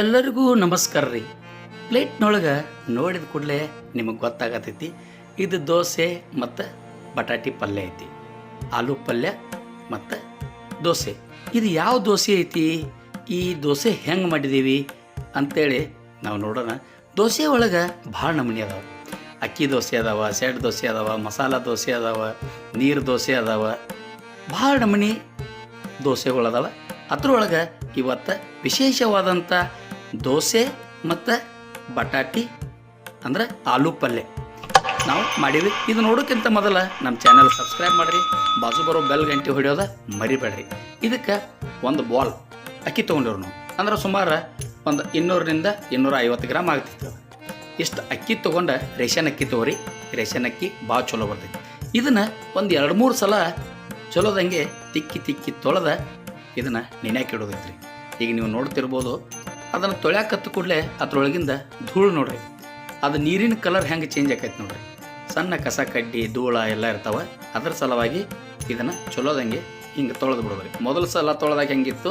ಎಲ್ಲರಿಗೂ ನಮಸ್ಕಾರ ರೀ. ಪ್ಲೇಟ್ನೊಳಗೆ ನೋಡಿದ ಕೂಡಲೇ ನಿಮಗೆ ಗೊತ್ತಾಗತೈತಿ, ಇದು ದೋಸೆ ಮತ್ತು ಬಟಾಟಿ ಪಲ್ಯ ಐತಿ, ಆಲೂ ಪಲ್ಯ ಮತ್ತು ದೋಸೆ. ಇದು ಯಾವ ದೋಸೆ ಐತಿ, ಈ ದೋಸೆ ಹೆಂಗೆ ಮಾಡಿದ್ದೀವಿ ಅಂತೇಳಿ ನಾವು ನೋಡೋಣ. ದೋಸೆ ಒಳಗೆ ಭಾಳ ನಮೂನಿ ಅದಾವೆ. ಅಕ್ಕಿ ದೋಸೆ ಅದಾವ ಸೆಡ್ ದೋಸೆ ಅದಾವ, ಮಸಾಲ ದೋಸೆ ಅದಾವ, ನೀರು ದೋಸೆ ಅದಾವ, ಭಾಳ ನಮೂನಿ ದೋಸೆಗಳದಾವ ಅದ್ರೊಳಗೆ ಇವತ್ತು ವಿಶೇಷವಾದಂಥ ದೋಸೆ ಮತ್ತು ಬಟಾಟಿ ಅಂದ್ರೆ ಆಲೂ ಪಲ್ಯ ನಾವು ಮಾಡೀವಿ. ಇದು ನೋಡೋಕ್ಕಿಂತ ಮೊದಲು ನಮ್ಮ ಚಾನಲ್ ಸಬ್ಸ್ಕ್ರೈಬ್ ಮಾಡಿರಿ. ಬಾಜು ಬರೋ ಬೆಲ್ ಗಂಟೆ ಹೊಡೆಯೋದ ಮರಿಬೇಡ್ರಿ. ಇದಕ್ಕೆ ಒಂದು ಬಾಲ್ ಅಕ್ಕಿ ತೊಗೊಂಡಿವ್ರು ನಾವು. ಅಂದ್ರೆ ಸುಮಾರು ಒಂದು ಇನ್ನೂರರಿಂದ ಇನ್ನೂರ ಐವತ್ತು ಗ್ರಾಮ್ ಆಗ್ತಿತ್ತು. ಇಷ್ಟು ಅಕ್ಕಿ ತೊಗೊಂಡು ರೇಷನ್ ಅಕ್ಕಿ ತೊಗೊರಿ. ರೇಷನ್ ಅಕ್ಕಿ ಭಾಳ ಚಲೋ ಬರ್ತೈತಿ. ಇದನ್ನು ಒಂದು ಎರಡು ಮೂರು ಸಲ ಚಲೋದಂಗೆ ತಿಕ್ಕಿ ತಿಕ್ಕಿ ತೊಳೆದ ಇದನ್ನು ನೆನೆಯಾಕಿಡೋದೈತ್ರಿ ಈಗ ನೀವು ನೋಡ್ತಿರ್ಬೋದು ಅದನ್ನು ತೊಳ್ಯಾಕತ್ತ ಕೂಡಲೇ ಅದರೊಳಗಿಂದ ಧೂಳು ನೋಡ್ರಿ. ಅದು ನೀರಿನ ಕಲರ್ ಹೆಂಗೆ ಚೇಂಜ್ ಆಕೈತೆ ನೋಡ್ರಿ. ಸಣ್ಣ ಕಸ, ಕಡ್ಡಿ, ಧೂಳ ಎಲ್ಲ ಇರ್ತಾವೆ. ಅದರ ಸಲುವಾಗಿ ಇದನ್ನು ಚಲೋದಂಗೆ ಹಿಂಗೆ ತೊಳೆದು ಬಿಡೋದ್ರಿ. ಮೊದಲ ಸಲ ತೊಳೆದಾಗ ಹೆಂಗಿತ್ತು,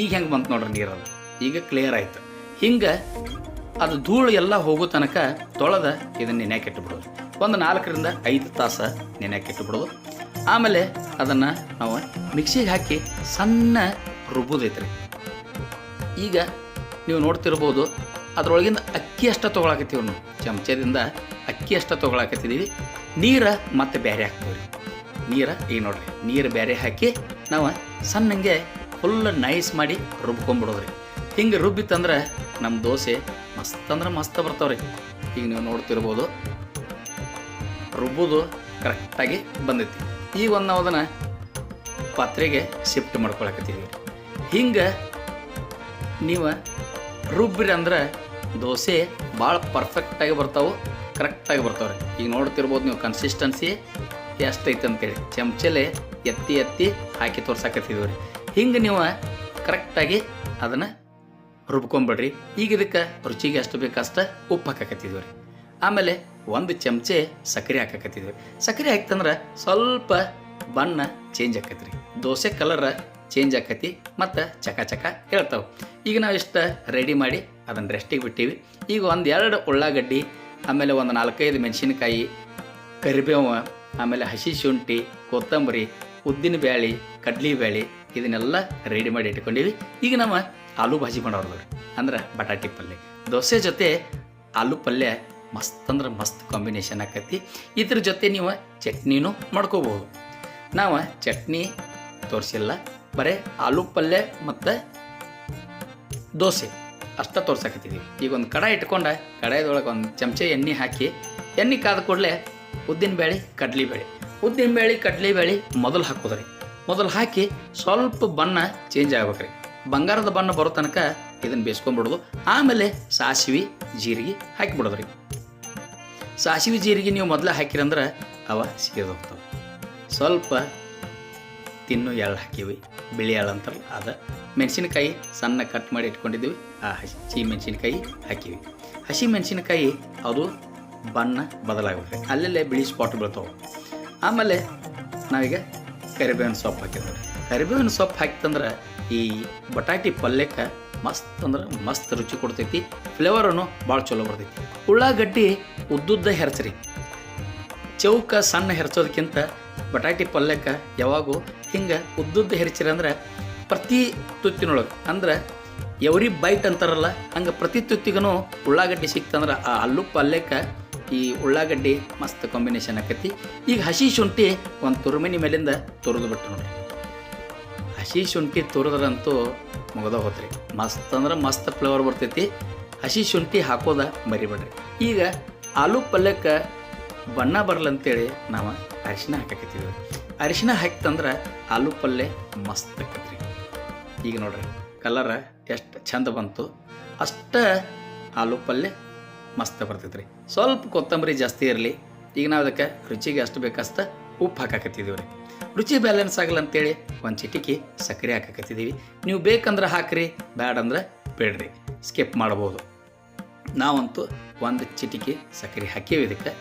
ಈಗ ಹೆಂಗೆ ಬಂತು ನೋಡ್ರಿ ನೀರದು ಈಗ ಕ್ಲಿಯರ್ ಆಯಿತು. ಹಿಂಗೆ ಅದು ಧೂಳು ಎಲ್ಲ ಹೋಗೋ ತನಕ ತೊಳೆದ ಇದನ್ನು ನೆನೆಯಾಕೆ ಇಟ್ಟುಬಿಡೋದು ಒಂದು ನಾಲ್ಕರಿಂದ ಐದು ತಾಸು ನೆನೆಯಾಕೆ ಇಟ್ಟುಬಿಡೋದು ಆಮೇಲೆ ಅದನ್ನು ನಾವು ಮಿಕ್ಸಿಗೆ ಹಾಕಿ ಸಣ್ಣ ರುಬ್ಬೋದೈತ್ರಿ ಈಗ ನೀವು ನೋಡ್ತಿರ್ಬೋದು, ಅದರೊಳಗಿಂದ ಅಕ್ಕಿ ಅಷ್ಟ ತೊಗೊಳಕತ್ತೀವಿ ನಾವು ಚಮಚದಿಂದ ಅಕ್ಕಿ ಅಷ್ಟ ತೊಗೊಳಕತ್ತಿದ್ದೀವಿ ನೀರು ಮತ್ತೆ ಬೇರೆ ಹಾಕ್ತೀವಿ ನೀರು ಈಗ ನೋಡ್ರಿ, ನೀರು ಬೇರೆ ಹಾಕಿ ನಾವು ಸಣ್ಣಂಗೆ ಫುಲ್ ನೈಸ್ ಮಾಡಿ ರುಬ್ಕೊಂಬಿಡೋದ್ರಿ. ಹಿಂಗೆ ರುಬ್ಬಿತ್ತಂದ್ರೆ ನಮ್ಮ ದೋಸೆ ಮಸ್ತ್ ಅಂದ್ರೆ ಮಸ್ತ್ ಬರ್ತಾವ್ರಿ. ಈಗ ನೀವು ನೋಡ್ತಿರ್ಬೋದು, ರುಬ್ಬೋದು ಕರೆಕ್ಟಾಗಿ ಬಂದೈತಿ. ಈಗ ಒಂದು ನಾವು ಅದನ್ನು ಪಾತ್ರೆಗೆ ಶಿಫ್ಟ್ ಮಾಡ್ಕೊಳಕತ್ತೀವಿ. ಹಿಂಗೆ ನೀವು ರುಬ್ಬಿರಿ ಅಂದ್ರೆ ದೋಸೆ ಭಾಳ ಪರ್ಫೆಕ್ಟಾಗಿ ಬರ್ತಾವೆ ಕರೆಕ್ಟಾಗಿ ಬರ್ತಾವ್ರಿ. ಈಗ ನೋಡ್ತಿರ್ಬೋದು ನೀವು ಕನ್ಸಿಸ್ಟೆನ್ಸಿ ಎಷ್ಟೈತೆ ಅಂತೇಳಿ. ಚಮಚಲೆ ಎತ್ತಿ ಎತ್ತಿ ಹಾಕಿ ತೋರ್ಸಾಕತ್ತಿದ್ದೀವಿ ರೀ ಹಿಂಗೆ ನೀವು ಕರೆಕ್ಟಾಗಿ ಅದನ್ನು ರುಬ್ಕೊಂಬಿಡ್ರಿ. ಈಗ ಇದಕ್ಕೆ ರುಚಿಗೆ ಎಷ್ಟು ಬೇಕಷ್ಟು ಉಪ್ಪು ಹಾಕಾಕತ್ತಿದ್ದೀವಿ ರೀ ಆಮೇಲೆ ಒಂದು ಚಮಚೆ ಸಕ್ಕರೆ ಹಾಕಾಕತ್ತಿದ್ದೀವಿ ಸಕ್ಕರೆ ಹಾಕ್ತಂದ್ರೆ ಸ್ವಲ್ಪ ಬಣ್ಣ ಚೇಂಜ್ ಆಕೈತಿ ರೀ ದೋಸೆ ಕಲರ್ ಚೇಂಜ್ ಆಕತಿ ಮತ್ತು ಚಕ ಚಕ ಹೇಳ್ತಾವೆ. ಈಗ ನಾವು ಇಷ್ಟು ರೆಡಿ ಮಾಡಿ ಅದನ್ನು ರೆಸ್ಟಿಗೆ ಬಿಟ್ಟೀವಿ. ಈಗ ಒಂದು ಎರಡು ಉಳ್ಳಾಗಡ್ಡಿ, ಆಮೇಲೆ ಒಂದು ನಾಲ್ಕೈದು ಮೆಣಸಿನಕಾಯಿ, ಕರಿಬೇವು, ಆಮೇಲೆ ಹಸಿ ಶುಂಠಿ, ಕೊತ್ತಂಬರಿ, ಉದ್ದಿನ ಬ್ಯಾಳಿ, ಕಡ್ಲಿ ಬ್ಯಾಳಿ ಇದನ್ನೆಲ್ಲ ರೆಡಿ ಮಾಡಿ ಇಟ್ಕೊಂಡೀವಿ. ಈಗ ನಮ್ಮ ಆಲೂ ಭಾಜಿ ಮಾಡೋದು ಅಂದ್ರೆ ಬಟಾಟಿ ಪಲ್ಯ. ದೋಸೆ ಜೊತೆ ಆಲೂ ಪಲ್ಯ ಮಸ್ತ್ ಅಂದ್ರೆ ಮಸ್ತ್ ಕಾಂಬಿನೇಷನ್ ಆಕತಿ. ಇದ್ರ ಜೊತೆ ನೀವು ಚಟ್ನಿನೂ ಮಾಡ್ಕೋಬಹುದು. ನಾವು ಚಟ್ನಿ ತೋರಿಸಿಲ್ಲ. ಬರೀ ಆಲೂ ಪಲ್ಯ ಮತ್ತು ದೋಸೆ. ಅಷ್ಟ ತೋರ್ಸಕತ್ತಿದ್ದೀವಿ ಈಗ ಒಂದು ಕಡ ಇಟ್ಕೊಂಡ ಕಡಾಯದೊಳಗೆ ಒಂದು ಚಮಚೆ ಎಣ್ಣೆ ಹಾಕಿ, ಎಣ್ಣೆ ಕಾದ ಕೂಡಲೇ ಉದ್ದಿನಬೇಳೆ ಬೇಳೆ ಉದ್ದಿನಬೇಳೆ ಕಡ್ಲಿಬೇಳೆ ಮೊದಲು ಹಾಕೋದ್ರಿ. ಮೊದಲು ಹಾಕಿ ಸ್ವಲ್ಪ ಬಣ್ಣ ಚೇಂಜ್ ಆಗ್ಬೇಕ್ರಿ. ಬಂಗಾರದ ಬಣ್ಣ ಬರೋ ತನಕ ಇದನ್ನು ಬೇಯಿಸ್ಕೊಂಡ್ಬಿಡೋದು ಆಮೇಲೆ ಸಾಸಿವೆ, ಜೀರಿಗೆ ಹಾಕಿಬಿಡೋದ್ರಿ. ಸಾಸಿವೆ, ಜೀರಿಗೆ ನೀವು ಮೊದಲೇ ಹಾಕಿರಂದ್ರೆ ಅವ ಸಿಗದು ಸ್ವಲ್ಪ ತಿನ್ನು ಎಳ್ಳು ಹಾಕಿವಿ, ಬಿಳಿ ಎಳ್ಳು ಅಂತಾರಲ್ಲ, ಅದು ಮೆಣಸಿನಕಾಯಿ ಸಣ್ಣ ಕಟ್ ಮಾಡಿ ಇಟ್ಕೊಂಡಿದ್ದೀವಿ, ಆ ಹಸಿ ಮೆಣಸಿನಕಾಯಿ ಹಾಕಿವಿ. ಹಸಿ ಮೆಣಸಿನಕಾಯಿ, ಅದು ಬಣ್ಣ ಬದಲಾಗುತ್ತೆ, ಅಲ್ಲಲ್ಲೇ ಬಿಳಿ ಸ್ಪಾಟ್ ಬೀಳ್ತಾವೆ. ಆಮೇಲೆ ನಾವೀಗ ಕರಿಬೇವಿನ ಸೊಪ್ಪು ಹಾಕಿದ್ವಿ. ಕರಿಬೇವಿನ ಸೊಪ್ಪು ಹಾಕಿತಂದ್ರೆ ಈ ಬಟಾಟಿ ಪಲ್ಯಕ್ಕೆ ಮಸ್ತ್ ಅಂದ್ರೆ ಮಸ್ತ್ ರುಚಿ ಕೊಡ್ತೈತಿ ಫ್ಲೇವರನ್ನು ಭಾಳ ಚಲೋ ಬರ್ತೈತಿ. ಉಳ್ಳಾಗಡ್ಡಿ ಉದ್ದುದ್ದ ಹೆರ್ಚ್ರಿ. ಚೌಕ ಸಣ್ಣ ಹೆರ್ಚೋದಕ್ಕಿಂತ ಬಟಾಟಿ ಪಲ್ಯಕ್ಕೆ ಯಾವಾಗೂ ಹಿಂಗೆ ಉದ್ದುದ್ದು ಹೆರಿಚಿರಂದ್ರೆ ಪ್ರತಿ ತುತ್ತಿನೊಳಗೆ. ಅಂದ್ರೆ ಎವ್ರಿ ಬೈಟ್ ಅಂತಾರಲ್ಲ, ಹಂಗೆ ಪ್ರತಿ ತುತ್ತಿಗೂ ಉಳ್ಳಾಗಡ್ಡಿ ಸಿಕ್ತಂದ್ರೆ ಆ ಅಲ್ಲು ಪಲ್ಯಕ್ಕೆ ಈ ಉಳ್ಳಾಗಡ್ಡಿ ಮಸ್ತ್ ಕಾಂಬಿನೇಷನ್ ಆಕತಿ. ಈಗ ಹಸಿ ಶುಂಠಿ ಒಂದು ತುರುಮಿನಿ ಮೇಲಿಂದ ತುರಿದು ಬಿಟ್ಟು ನೋಡಿ ಹಸಿ ಶುಂಠಿ ತುರಿದ್ರಂತೂ ಮುಗದ ಹೋತ್ರಿ. ಮಸ್ತ್ ಅಂದ್ರೆ ಮಸ್ತ್ ಫ್ಲೇವರ್ ಬರ್ತೈತಿ. ಹಸಿ ಶುಂಠಿ ಹಾಕೋದ ಮರಿಬೇಡ್ರಿ. ಈಗ ಆಲೂ ಪಲ್ಯಕ್ಕೆ ಬಣ್ಣ ಬರಲಂತೇಳಿ ನಾವು ಅರಿಶಿನ ಹಾಕಕತ್ತೀವಿ ಅರಿಶಿನ ಹಾಕ್ತಂದ್ರೆ ಆಲೂ ಪಲ್ಯ ಮಸ್ತ್ ಆಕತ್ರಿ. ಈಗ ನೋಡ್ರಿ ಕಲರ್ ಎಷ್ಟು ಚಂದ ಬಂತು, ಅಷ್ಟೇ ಆಲೂ ಪಲ್ಯ ಮಸ್ತ್ ಬರ್ತೈತ್ರಿ. ಸ್ವಲ್ಪ ಕೊತ್ತಂಬರಿ ಜಾಸ್ತಿ ಇರಲಿ, ಈಗ ನಾವು ಅದಕ್ಕೆ ರುಚಿಗೆ ಅಷ್ಟು ಬೇಕಷ್ಟ ಉಪ್ಪು ಹಾಕಾಕತ್ತಿದ್ದೀವಿ ರೀ. ರುಚಿ ಬ್ಯಾಲೆನ್ಸ್ ಆಗಲಂತೇಳಿ ಒಂದು ಚಿಟಿಕಿ ಸಕ್ಕರೆ ಹಾಕಾಕತ್ತಿದ್ದೀವಿ ನೀವು ಬೇಕಂದ್ರೆ ಹಾಕ್ರಿ, ಬ್ಯಾಡಂದ್ರೆ ಬೇಡ್ರಿ. ಸ್ಕಿಪ್ ಮಾಡ್ಬೋದು. ನಾವಂತೂ ಒಂದು ಚಿಟಿಕಿ ಸಕ್ಕರೆ ಹಾಕೀವಿ ಇದಕ್ಕೆ.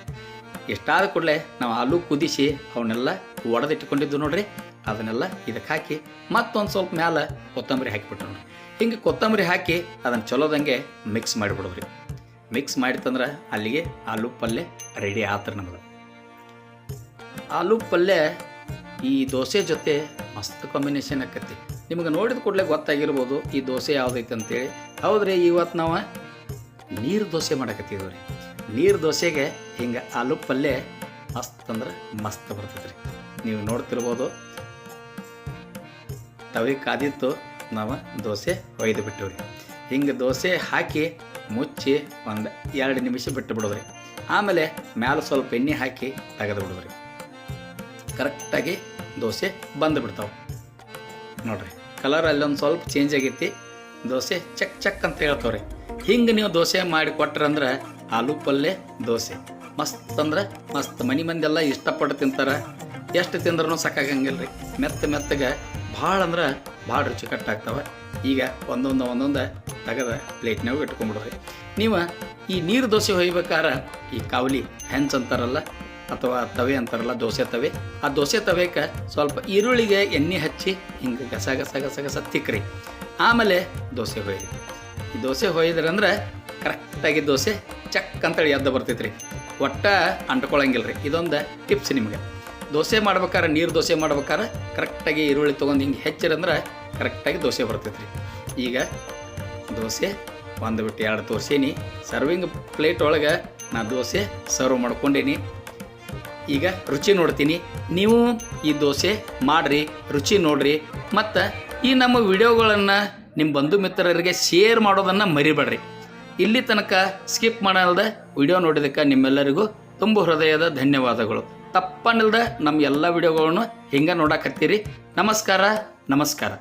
ಎಷ್ಟಾದ ಕೂಡಲೇ ನಾವು ಆಲೂ ಕುದಿಸಿ ಅವನ್ನೆಲ್ಲ ಒಡೆದಿಟ್ಕೊಂಡಿದ್ದು ನೋಡ್ರಿ. ಅದನ್ನೆಲ್ಲ ಇದಕ್ಕೆ ಹಾಕಿ ಮತ್ತೊಂದು ಸ್ವಲ್ಪ ಮ್ಯಾಲೆ ಕೊತ್ತಂಬರಿ ಹಾಕಿಬಿಟ್ಟು ನೋಡ್ರಿ. ಹಿಂಗೆ ಕೊತ್ತಂಬರಿ ಹಾಕಿ ಅದನ್ನು ಚಲೋದಂಗೆ ಮಿಕ್ಸ್ ಮಾಡಿಬಿಡೋದ್ರಿ. ಮಿಕ್ಸ್ ಮಾಡಿತಂದ್ರೆ ಅಲ್ಲಿಗೆ ಆಲೂ ಪಲ್ಯ ರೆಡಿ ಆತ್ರ ನಮ್ಗೆ ಆಲೂ ಪಲ್ಯ ಈ ದೋಸೆ ಜೊತೆ ಮಸ್ತ್ ಕಾಂಬಿನೇಷನ್ ಆಕತಿ ನಿಮಗೆ ನೋಡಿದ ಕೂಡಲೇ ಗೊತ್ತಾಗಿರ್ಬೋದು ಈ ದೋಸೆ ಯಾವುದೈತೆ ಅಂತೇಳಿ ಹೌದ್ರಿ ಇವತ್ತು ನಾವು ನೀರು ದೋಸೆ ಮಾಡಕತ್ತಿದ್ವಿ ನೀರು ದೋಸೆಗೆ ಹಿಂಗೆ ಆಲು ಪಲ್ಯ ಮಸ್ತ್ ಅಂದ್ರೆ ಮಸ್ತ್ ಬರ್ತೈತೆ ನೀವು ನೋಡ್ತಿರ್ಬೋದು. ತವಿ ಕಾದಿತ್ತು, ನಾವು ದೋಸೆ ಒಯ್ದು ಬಿಟ್ಟಿವ್ರಿ. ಹಿಂಗೆ ದೋಸೆ ಹಾಕಿ ಮುಚ್ಚಿ ಒಂದು ಎರಡು ನಿಮಿಷ ಬಿಟ್ಟು ಬಿಡೋದ್ರಿ. ಆಮೇಲೆ ಮ್ಯಾಲೆ ಸ್ವಲ್ಪ ಎಣ್ಣೆ ಹಾಕಿ ತೆಗೆದು ಬಿಡೋದ್ರಿ. ಕರೆಕ್ಟಾಗಿ ದೋಸೆ ಬಂದು ಬಿಡ್ತಾವೆ. ನೋಡ್ರಿ ಕಲರ್ ಅಲ್ಲೊಂದು ಸ್ವಲ್ಪ ಚೇಂಜ್ ಆಗೈತಿ. ದೋಸೆ ಚಕ್ ಚಕ್ ಅಂತ ಹೇಳ್ತಾವ್ರಿ. ಹಿಂಗೆ ನೀವು ದೋಸೆ ಮಾಡಿ ಕೊಟ್ರಂದ್ರೆ ಆಲೂ ಪಲ್ಯ ದೋಸೆ. ಮಸ್ತ್ ಅಂದ್ರೆ ಮಸ್ತ್. ಮನೆ ಮಂದೆಲ್ಲ ಇಷ್ಟಪಟ್ಟು ತಿಂತಾರೆ. ಎಷ್ಟು ತಿಂದ್ರೂ ಸಾಕಾಗಂಗಿಲ್ಲ ರೀ ಮೆತ್ತ ಮೆತ್ತಗೆ ಭಾಳ ಅಂದ್ರೆ ಭಾಳ ರುಚಿಕಟ್ಟಾಗ್ತವೆ ಈಗ ಒಂದೊಂದು ಒಂದೊಂದು ತೆಗೆದ ಪ್ಲೇಟ್ನಾಗ ಇಟ್ಕೊಂಡ್ಬಿಡ್ರಿ ನೀವು ಈ ನೀರು ದೋಸೆ ಹೊಯ್ಬೇಕಾರೆ ಈ ಕಾವಲಿ ಹೆಂಚ್ ಅಂತಾರಲ್ಲ, ಅಥವಾ ತವೆ ಅಂತಾರಲ್ಲ, ದೋಸೆ ತವೆ. ಆ ದೋಸೆ ತವೆಗೆ ಸ್ವಲ್ಪ ಈರುಳ್ಳಿಗೆ ಎಣ್ಣೆ ಹಚ್ಚಿ ಹಿಂಗೆ ಗಸ ಗಸ ಗಸ ಗಸ ತಿಕ್ಕ್ರಿ ಆಮೇಲೆ ದೋಸೆ ಹೊಯ್ರಿ. ಈ ದೋಸೆ ಹೊಯ್ದ್ರಂದ್ರೆ ಕರೆಕ್ಟಾಗಿ ದೋಸೆ ಚಕ್ ಅಂತೇಳಿ ಎದ್ದು ಬರ್ತೈತೆ ರೀ ಒಟ್ಟ ಅಂಟ್ಕೊಳಂಗಿಲ್ಲ ರೀ ಇದೊಂದು ಟಿಪ್ಸ್ ನಿಮಗೆ. ದೋಸೆ ಮಾಡ್ಬೇಕಾರೆ ನೀರು ದೋಸೆ ಮಾಡ್ಬೇಕಾರೆ ಕರೆಕ್ಟಾಗಿ ಈರುಳ್ಳಿ ತೊಗೊಂಡು ಹಿಂಗೆ ಹೆಚ್ಚಿರಂದ್ರೆ ಕರೆಕ್ಟಾಗಿ ದೋಸೆ ಬರ್ತೈತೆ ರೀ ಈಗ ದೋಸೆ ಒಂದು ಬಿಟ್ಟು ಎರಡು ತೋರಿಸೀನಿ. ಸರ್ವಿಂಗ್ ಪ್ಲೇಟ್ ಒಳಗೆ ನಾ ದೋಸೆ ಸರ್ವ್ ಮಾಡ್ಕೊಂಡೀನಿ. ಈಗ ರುಚಿ ನೋಡ್ತೀನಿ. ನೀವು ಈ ದೋಸೆ ಮಾಡಿರಿ, ರುಚಿ ನೋಡ್ರಿ. ಮತ್ತು ಈ ನಮ್ಮ ವಿಡಿಯೋಗಳನ್ನು ನಿಮ್ಮ ಬಂಧು ಮಿತ್ರರಿಗೆ ಶೇರ್ ಮಾಡೋದನ್ನು ಮರಿಬೇಡ್ರಿ. ಇಲ್ಲಿ ತನಕ ಸ್ಕಿಪ್ ಮಾಡಲ್ದ ವಿಡಿಯೋ ನೋಡಿದಕ್ಕೆ ನಿಮ್ಮೆಲ್ಲರಿಗೂ ತುಂಬ ಹೃದಯದ ಧನ್ಯವಾದಗಳು. ತಪ್ಪನಿಲ್ದ ನಮ್ಮ ಎಲ್ಲ ವಿಡಿಯೋಗಳನ್ನು ಹಿಂಗೆ ನೋಡಕತ್ತೀರಿ. ನಮಸ್ಕಾರ ನಮಸ್ಕಾರ.